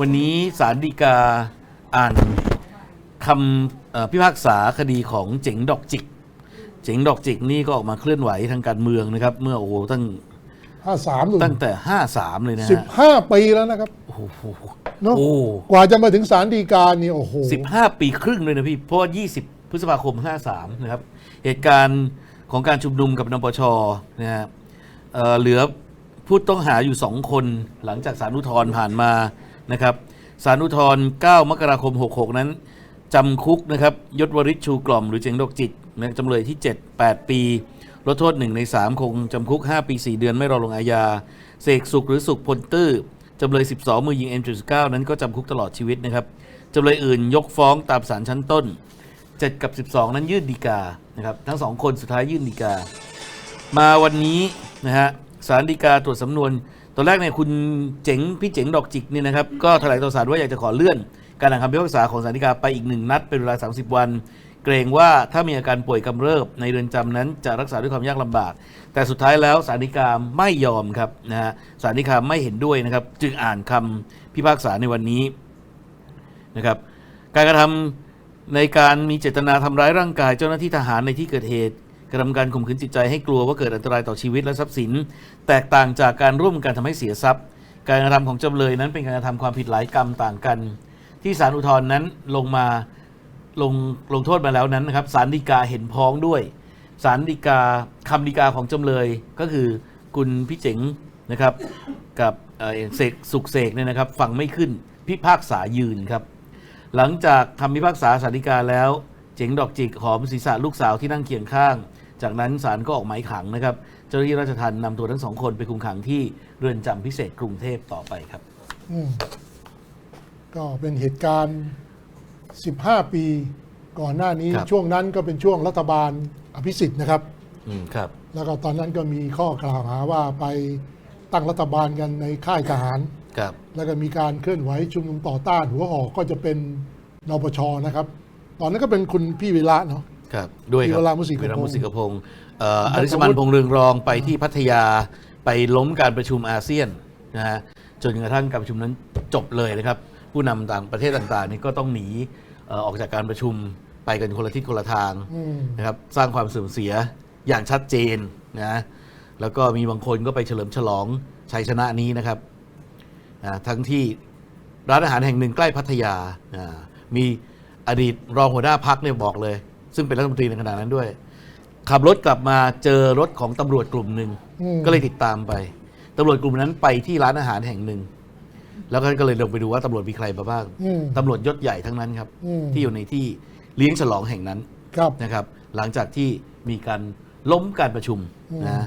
วันนี้ศาลฎีกาอ่านคำเอ่อพิพากษาคดีของเจ๋งดอกจิก เจ๋งดอกจิกนี่ก็ออกมาเคลื่อนไหวทางการเมืองนะครับ เมื่อโอ้โหตั้งห้าสามหนึ่งตั้งแต่53เลยนะสิบฮะห้าปีแล้วนะครับ โอ้โหเนาะโอ้กว่าจะมาถึงศาลฎีกานี่โอ้โห15ปีครึ่งเลยนะพี่ เพราะว่า20พฤษภาคม53นะครับ เหตุการณ์ของการชุมนุมกับนปชนะฮะเอ่อเหลือผู้ต้องหาอยู่2คนหลังจากสารอุทธรณ์ผ่านมา นะครับสารอุทธรณ์9มกราคม 66 นั้นจำคุกนะครับยศวริศชูกล่อมหรือเจงดกจิตนะจำเลยที่ 7 8 ปีลดโทษ 1 ใน 3 คงจำคุก 5 ปี 4 เดือนไม่รอลงอาญาเสกสุขหรือสุขพลตื้อจำเลย 12 มือยิง M79 นั้นก็จำคุกตลอดชีวิตนะครับจำเลยอื่นยกฟ้องตามศาลชั้นต้น 7 กับ 12 นั้นยื่นดีกานะครับทั้งสองคนสุดท้ายยื่นดีกา มาวันนี้นะฮะศาลฎีกาตรวจสำนวน ตอนแรกเนี่ยคุณเจ๋งพี่เจ๋งดอกจิกเนี่ยนะครับก็แถลงต่อศาลว่าอยากจะขอเลื่อน การอ่านคำพิพากษาของศาลฎีกาไปอีกหนึ่งนัดเป็นเวลา 30 วัน เกรงว่าถ้ามีอาการป่วยกำเริบในเรือนจำนั้นจะรักษาด้วยความยากลำบาก แต่สุดท้ายแล้วศาลฎีกาไม่ยอมครับนะฮะศาลฎีกาไม่เห็นด้วยนะครับ จึงอ่านคำพิพากษาในวันนี้นะครับ การกระทำในการมีเจตนาทำร้ายร่างกายเจ้าหน้าที่ทหารในที่เกิดเหตุ กระทำการข่มขืนจิตใจให้กลัวว่าเกิดอันตรายต่อชีวิตและทรัพย์สิน แตกต่างจากการร่วมกันทำให้เสียทรัพย์ การกระทำของจำเลยนั้นเป็นการกระทำความผิดหลายกรรมต่างกัน ที่ศาลอุทธรณ์นั้นลงมาลงลงโทษมาแล้วนั้นนะครับศาลฎีกาเห็นพ้องด้วยศาลฎีกาคำฎีกาของจำเลยก็คือคุณพี่เจ๋งนะครับกับเออเสกสุกเสกเนี่ยนะครับฟังไม่ขึ้นพิพากษายืนครับ หลังจากคำพิพากษาสาริกาแล้ว เจ๋งดอกจิกหอมศีรษะลูกสาวที่นั่งเคียงข้าง จากนั้นศาลก็ออกหมายขังนะครับ เจ้าหน้าที่ราชทัณฑ์นำตัวทั้งสองคนไปคุมขังที่เรือนจำพิเศษกรุงเทพต่อไปครับ อืมก็เป็นเหตุการณ์ 15 ปีก่อนหน้านี้ครับ ช่วงนั้นก็เป็นช่วงรัฐบาลอภิสิทธิ์นะครับ อืมครับ แล้วก็ตอนนั้นก็มีข้อกล่าวหาว่าไปตั้งรัฐบาลกันในค่ายทหาร ครับ แล้วก็มีการเคลื่อนไหวชุมนุมต่อต้านหัวหอกก็จะเป็นนปชนะครับ ตอนนั้นก็เป็นคุณพี่วิระเนาะ ครับด้วยครับวีระมุสิกพงษ์วีระมุสิกพงศ์เอ่ออริสมันพงษ์เรืองรองไปที่พัทยาไปล้มการประชุมอาเซียนนะฮะจนกระทั่งการประชุมนั้นจบเลยนะครับ ผู้นำต่างประเทศต่างๆนี่ก็ต้องหนีเอ่อออกจากการประชุมไปกันคนละทิศคนละทางอืม นะครับสร้างความเสื่อมเสียอย่างชัดเจนนะแล้วก็มีบางคนก็ไปเฉลิมฉลองชัยชนะนี้นะครับ นะทั้งที่ร้านอาหารแห่งหนึ่งใกล้พัทยานะมีอดีตรองหัวหน้าพักเนี่ยบอกเลย ซึ่งเป็นรัฐมนตรีในขณะนั้นด้วย ขับรถกลับมาเจอรถของตำรวจกลุ่มหนึ่งอืม ก็เลยติดตามไปตำรวจกลุ่มนั้นไปที่ร้านอาหารแห่งหนึ่ง แล้วก็เลยลงไปดูว่าตำรวจมีใครมาบ้างอืม ตำรวจยศใหญ่ทั้งนั้นครับ อืม ที่อยู่ในที่เลี้ยงฉลองแห่งนั้น ครับ นะครับหลังจากที่มีการล้มการประชุมอืม นะ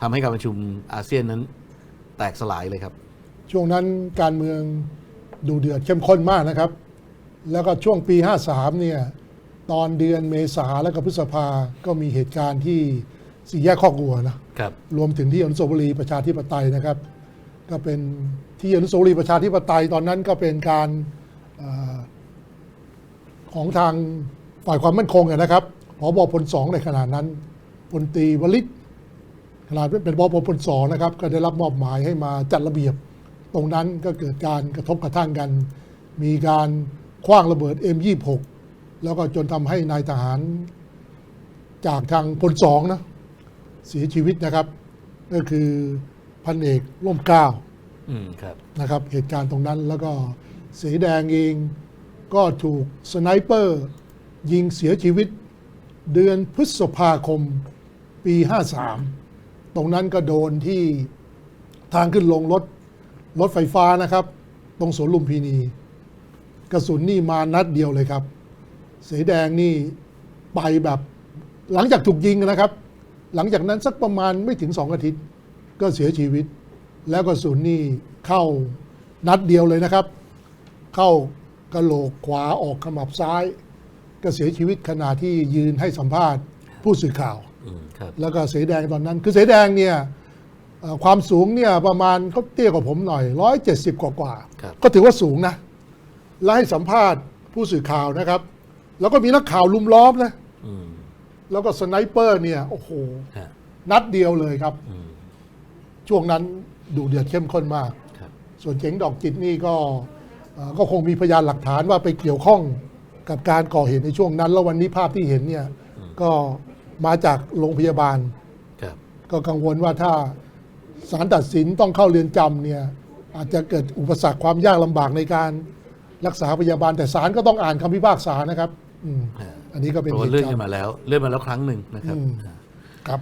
ทำให้การประชุมอาเซียนนั้นแตกสลายเลยครับ ช่วงนั้นการเมืองดูเดือดเข้มข้นมากนะครับ แล้วก็ช่วงปี 53เนี่ย ตอนเดือนเมษาแล้วก็พฤษภาก็มีเหตุการณ์ที่สี่แยกข้อกวัวนะครับ รวมถึงที่อนุสาวรีย์ประชาธิปไตยนะครับ ก็เป็นที่อนุสาวรีย์ประชาธิปไตยตอนนั้นก็เป็นการเออของทางฝ่ายความมั่นคงอะนะครับพบพลสองในขณะนั้นพลตรีวลิตขนาดเป็นพบพลสองนะครับ ก็ได้รับมอบหมายให้มาจัดระเบียบ ตรงนั้นก็เกิดการกระทบกระทั่งกัน มีการคว้างระเบิด M26 แล้วก็จนทำให้นายทหารจากทางพลสองนะเสียชีวิตนะครับ ก็คือพันเอกร่มเกล้าอืมครับนะครับ เหตุการณ์ตรงนั้นแล้วก็เสแดงเองก็ถูกสไนเปอร์ยิงเสียชีวิตเดือนพฤษภาคมปี 53 ตรงนั้นก็โดนที่ทางขึ้นลงรถรถไฟฟ้านะครับ ตรงสวนลุมพินี กระสุนนี่มานัดเดียวเลยครับ เสแดงนี่ไปแบบหลังจากถูกยิงนะครับ หลังจากนั้นสักประมาณไม่ถึงสองอาทิตย์ ก็เสียชีวิต แล้วกระสุนนี่เข้านัดเดียวเลยนะครับ เข้ากระโหลกขวาออกขมับซ้าย ก็เสียชีวิตขณะที่ยืนให้สัมภาษณ์ผู้สื่อข่าวอืมครับแล้วก็เสแดงตอนนั้น คือเสแดงเนี่ยเอ่อความสูงเนี่ยประมาณเขาเตี้ยกว่าผมหน่อยร้อยเจ็ดสิบกว่ากว่าๆครับก็ถือว่าสูงนะ แล้วให้สัมภาษณ์ผู้สื่อข่าวนะครับ แล้วก็มีนักข่าวลุมล้อมนะอืมแล้วก็สไนเปอร์เนี่ยโอ้โห ฮะนัดเดียวเลยครับ อืมช่วงนั้นดูเดือดเข้มข้นมาก ครับส่วนเจ๋งดอกจิตนี่ก็อ่าก็คงมีพยานหลักฐานว่าไปเกี่ยวข้องกับการก่อเหตุในช่วงนั้น แล้ววันนี้ภาพที่เห็นเนี่ยก็มาจากโรงพยาบาล ครับ ก็กังวลว่าถ้าศาลตัดสินต้องเข้าเรือนจำเนี่ยอาจจะเกิดอุปสรรคความยากลำบากในการรักษาพยาบาลแต่ศาลก็ต้องอ่านคำพิพากษานะครับ อืมอ่าอันนี้ก็เป็นเพราะเหว่าเลื่อนตุกักานรมาแล้ว เลื่อนมาแล้วครั้งหนึ่งนะครับอืมอ่าครับ